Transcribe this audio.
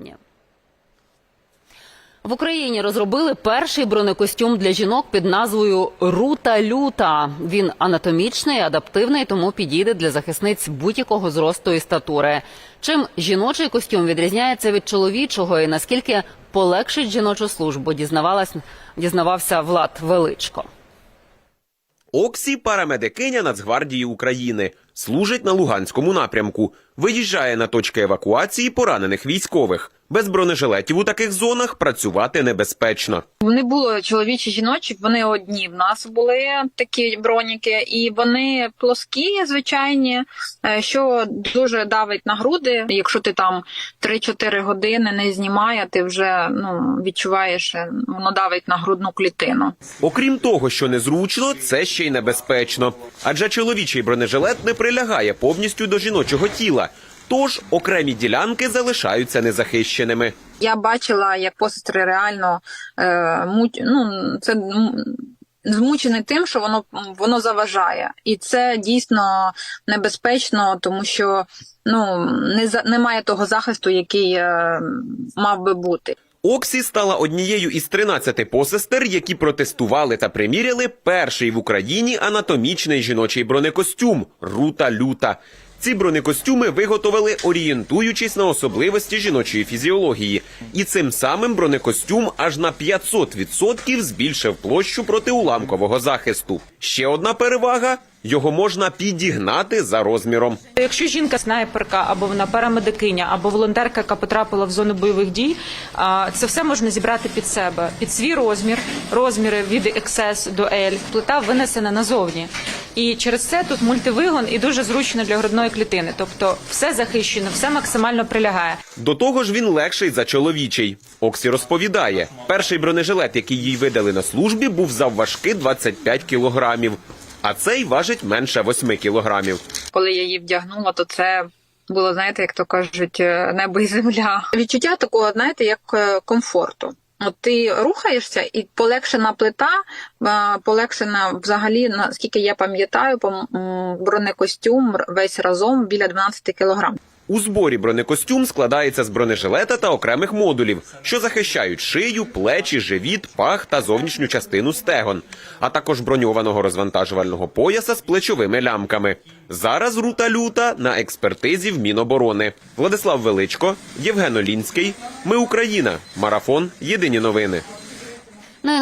достатнє. В Україні розробили перший бронекостюм для жінок під назвою Рута Люта. Він анатомічний, адаптивний, тому підійде для захисниць будь-якого зросту і статури. Чим жіночий костюм відрізняється від чоловічого і наскільки полегшить жіночу службу, дізнавалась дізнавався Влад Величко. Оксі парамедикиня Нацгвардії України. Служить на Луганському напрямку. Виїжджає на точки евакуації поранених військових. Без бронежилетів у таких зонах працювати небезпечно. Вони були чоловічі жіночі, вони одні. В нас були такі броніки, і вони плоскі, звичайні, е, що дуже давить на груди. Якщо ти там 3-4 години не знімає, ти вже ну відчуваєш, е, воно давить на грудну клітину. Окрім того, що незручно, це ще й небезпечно. Адже чоловічий бронежилет не прилягає повністю до жіночого тіла. Тож окремі ділянки залишаються незахищеними. Я бачила, як посестри реально е, муть, ну, це м, змучені тим, що воно воно заважає, і це дійсно небезпечно, тому що ну не немає того захисту, який е, мав би бути. Оксі стала однією із 13 посестер, які протестували та приміряли перший в Україні анатомічний жіночий бронекостюм Рута Люта. Ці бронекостюми виготовили, орієнтуючись на особливості жіночої фізіології, і цим самим бронекостюм аж на 500% збільшив площу протиуламкового захисту. Ще одна перевага його можна підігнати за розміром. Якщо жінка снайперка або вона парамедикиня, або волонтерка, яка потрапила в зону бойових дій, це все можна зібрати під себе, під свій розмір, розміри від XS до L. Плита винесена назовні. І через це тут мультивигон і дуже зручно для грудної клітини. Тобто все захищено, все максимально прилягає. До того ж, він легший за чоловічий. Оксі розповідає, перший бронежилет, який їй видали на службі, був завважки 25 кілограмів, а цей важить менше 8 кілограмів. Коли я її вдягнула, то це було, знаєте, як то кажуть, е, небо і земля. Відчуття такого, знаєте, як е, комфорту. От ти рухаєшся, і полегшена плита, е, полегшена взагалі, наскільки я пам'ятаю, бронекостюм весь разом біля 12 кілограм. У зборі бронекостюм складається з бронежилета та окремих модулів, що захищають шию, плечі, живіт, пах та зовнішню частину стегон, а також броньованого розвантажувального пояса з плечовими лямками. Зараз рута люта на експертизі в Міноборони. Владислав Величко, Євген Олінський. Ми Україна. Марафон. Єдині новини. Ну